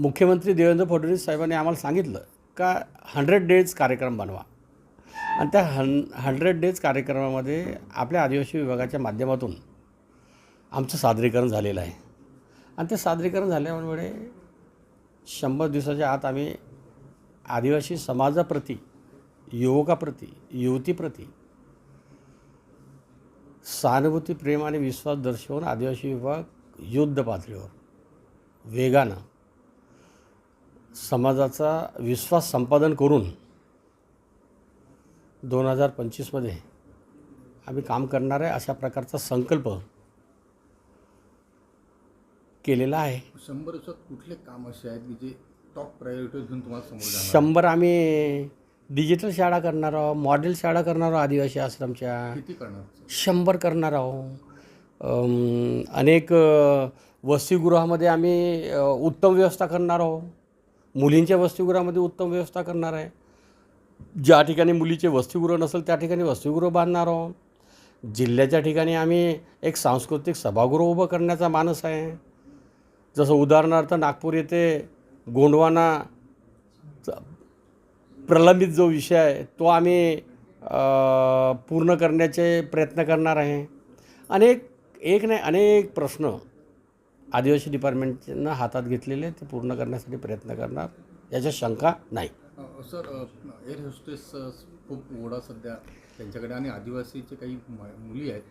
मुख्यमंत्री देवेंद्र फडणवीस साहेबांनी आम्हाला सांगितलं का हंड्रेड डेज कार्यक्रम बनवा. आणि त्या हन हंड्रेड डेज कार्यक्रमामध्ये आपल्या आदिवासी विभागाच्या माध्यमातून आमचं सादरीकरण झालेलं आहे. आणि ते सादरीकरण झाल्यामुळे शंभर दिवसाच्या आत आम्ही आदिवासी समाजाप्रती युवकाप्रती युवतीप्रती सहानुभूती प्रेम आणि विश्वास दर्शवून आदिवासी विभाग युद्ध पातळीवर वेगानं समाजाचा विश्वास संपादन करून दोन हजार पंचवीसमध्ये आम्ही काम करणार आहे अशा प्रकारचा संकल्प केलेला आहे. शंभर दिवसात कुठले काम असे आहेत की जे टॉप प्रायोरिटी घेऊन तुम्हाला समोर शंभर आम्ही डिजिटल शाळा करणार आहोत मॉडेल शाळा करणार आहोत आदिवासी आश्रमच्या. किती करणार? शंभर करणार आहोत. अनेक वसतिगृहामध्ये आम्ही उत्तम व्यवस्था करणार आहोत. मुलींच्या वसतिगृहामध्ये उत्तम व्यवस्था करणार आहे. ज्या ठिकाणी मुलीचे वसतिगृह नसेल त्या ठिकाणी वसतिगृह बांधणार आहोत. जिल्ह्याच्या ठिकाणी आम्ही एक सांस्कृतिक सभागृह उभं करण्याचा मानस आहे. जसं उदाहरणार्थ नागपूर येथे गोंडवाना प्रलंबित जो विषय आहे तो आम्ही पूर्ण करण्याचे प्रयत्न करणार आहे. अनेक एक नाही अनेक प्रश्न आदिवासी डिपार्टमेंटनं हातात घेतलेले ते पूर्ण करण्यासाठी प्रयत्न करणार. याच्या शंका नाही. सर एअर होस्टेस खूप ओढा सध्या त्यांच्याकडे आणि आदिवासीचे काही मुली आहेत